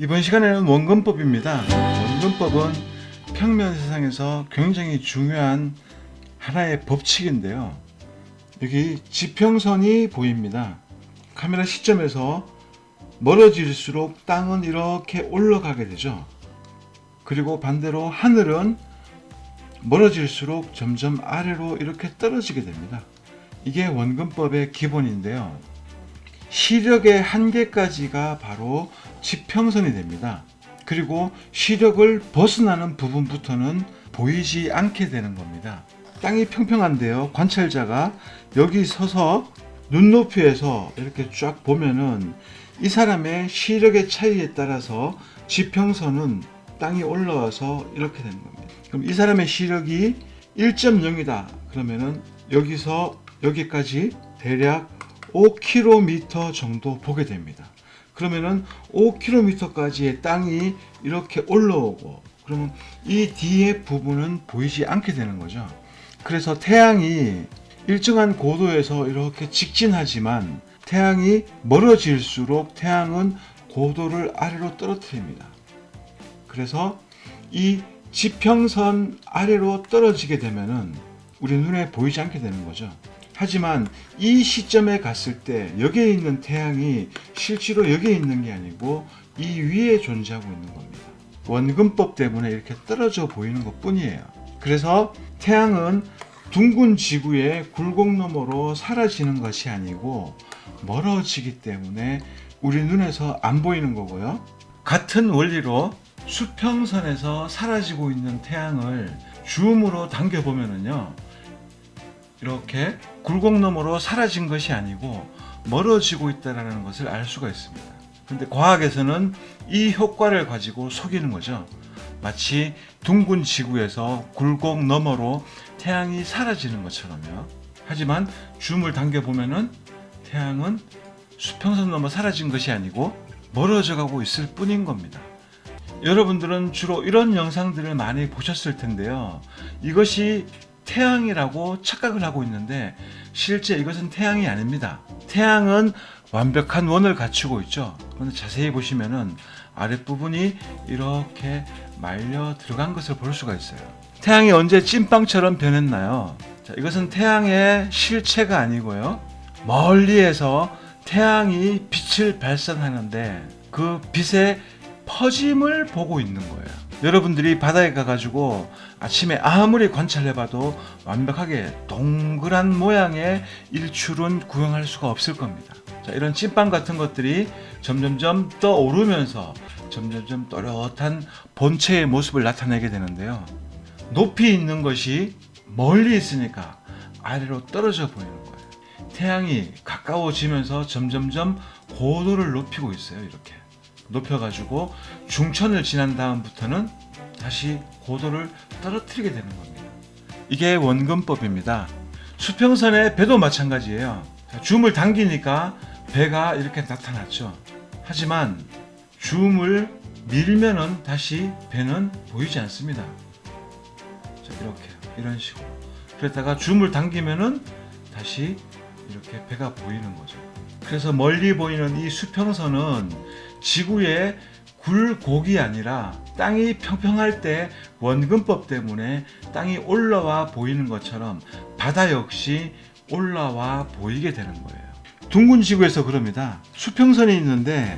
이번 시간에는 원근법입니다. 원근법은 평면 세상에서 굉장히 중요한 하나의 법칙인데요. 여기 지평선이 보입니다. 카메라 시점에서 멀어질수록 땅은 이렇게 올라가게 되죠. 그리고 반대로 하늘은 멀어질수록 점점 아래로 이렇게 떨어지게 됩니다. 이게 원근법의 기본인데요. 시력의 한계까지가 바로 지평선이 됩니다. 그리고 시력을 벗어나는 부분부터는 보이지 않게 되는 겁니다. 땅이 평평한데요. 관찰자가 여기 서서 눈높이에서 이렇게 쫙 보면은 이 사람의 시력의 차이에 따라서 지평선은 땅이 올라와서 이렇게 되는 겁니다. 그럼 이 사람의 시력이 1.0이다. 그러면은 여기서 여기까지 대략 5km 정도 보게 됩니다. 그러면은 5km까지의 땅이 이렇게 올라오고 그러면 이 뒤에 부분은 보이지 않게 되는 거죠. 그래서 태양이 일정한 고도에서 이렇게 직진하지만 태양이 멀어질수록 태양은 고도를 아래로 떨어뜨립니다. 그래서 이 지평선 아래로 떨어지게 되면은 우리 눈에 보이지 않게 되는 거죠. 하지만 이 시점에 갔을 때 여기에 있는 태양이 실제로 여기에 있는 게 아니고 이 위에 존재하고 있는 겁니다. 원근법 때문에 이렇게 떨어져 보이는 것 뿐이에요. 그래서 태양은 둥근 지구의 굴곡 너머로 사라지는 것이 아니고 멀어지기 때문에 우리 눈에서 안 보이는 거고요. 같은 원리로 수평선에서 사라지고 있는 태양을 줌으로 당겨 보면은요. 이렇게 굴곡너머로 사라진 것이 아니고 멀어지고 있다라는 것을 알 수가 있습니다. 근데 과학에서는 이 효과를 가지고 속이는 거죠. 마치 둥근 지구에서 굴곡 너머로 태양이 사라지는 것처럼요. 하지만 줌을 당겨 보면은 태양은 수평선 넘어 사라진 것이 아니고 멀어져 가고 있을 뿐인 겁니다. 여러분들은 주로 이런 영상들을 많이 보셨을 텐데요. 이것이 태양이라고 착각을 하고 있는데 실제 이것은 태양이 아닙니다. 태양은 완벽한 원을 갖추고 있죠. 그런데 자세히 보시면은 아랫부분이 이렇게 말려 들어간 것을 볼 수가 있어요. 태양이 언제 찐빵처럼 변했나요? 자, 이것은 태양의 실체가 아니고요. 멀리에서 태양이 빛을 발산하는데 그 빛의 퍼짐을 보고 있는 거예요. 여러분들이 바다에 가가지고 아침에 아무리 관찰해봐도 완벽하게 동그란 모양의 일출은 구경할 수가 없을 겁니다. 자, 이런 찐빵 같은 것들이 점점점 떠오르면서 점점점 또렷한 본체의 모습을 나타내게 되는데요. 높이 있는 것이 멀리 있으니까 아래로 떨어져 보이는 거예요. 태양이 가까워지면서 점점점 고도를 높이고 있어요. 이렇게 높여가지고 중천을 지난 다음부터는 다시 고도를 떨어뜨리게 되는 겁니다. 이게 원근법입니다. 수평선의 배도 마찬가지예요. 자, 줌을 당기니까 배가 이렇게 나타났죠. 하지만 줌을 밀면은 다시 배는 보이지 않습니다. 자, 이렇게 이런 식으로. 그랬다가 줌을 당기면은 다시 이렇게 배가 보이는 거죠. 그래서 멀리 보이는 이 수평선은 지구의 굴곡이 아니라 땅이 평평할 때 원근법 때문에 땅이 올라와 보이는 것처럼 바다 역시 올라와 보이게 되는 거예요. 둥근 지구에서 그럽니다. 수평선이 있는데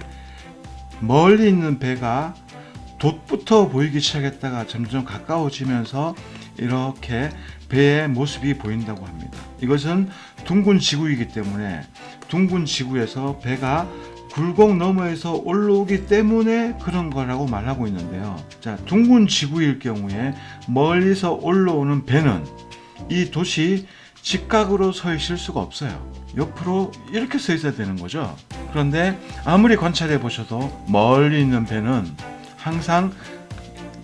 멀리 있는 배가 돛부터 보이기 시작했다가 점점 가까워지면서 이렇게 배의 모습이 보인다고 합니다. 이것은 둥근 지구이기 때문에 둥근 지구에서 배가 굴곡 너머에서 올라오기 때문에 그런 거라고 말하고 있는데요. 자, 둥근 지구일 경우에 멀리서 올라오는 배는 이 돛이 직각으로 서 있을 수가 없어요. 옆으로 이렇게 서 있어야 되는 거죠. 그런데 아무리 관찰해 보셔도 멀리 있는 배는 항상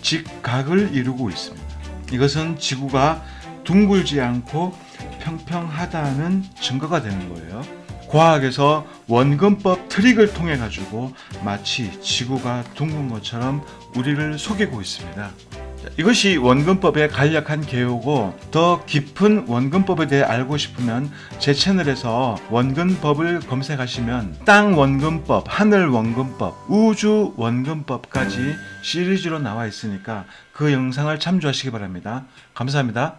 직각을 이루고 있습니다. 이것은 지구가 둥글지 않고 평평하다는 증거가 되는 거예요. 과학에서 원근법 트릭을 통해 가지고 마치 지구가 둥근 것처럼 우리를 속이고 있습니다. 자, 이것이 원근법의 간략한 개요고 더 깊은 원근법에 대해 알고 싶으면 제 채널에서 원근법을 검색하시면 땅 원근법, 하늘 원근법, 우주 원근법까지 시리즈로 나와 있으니까 그 영상을 참조하시기 바랍니다. 감사합니다.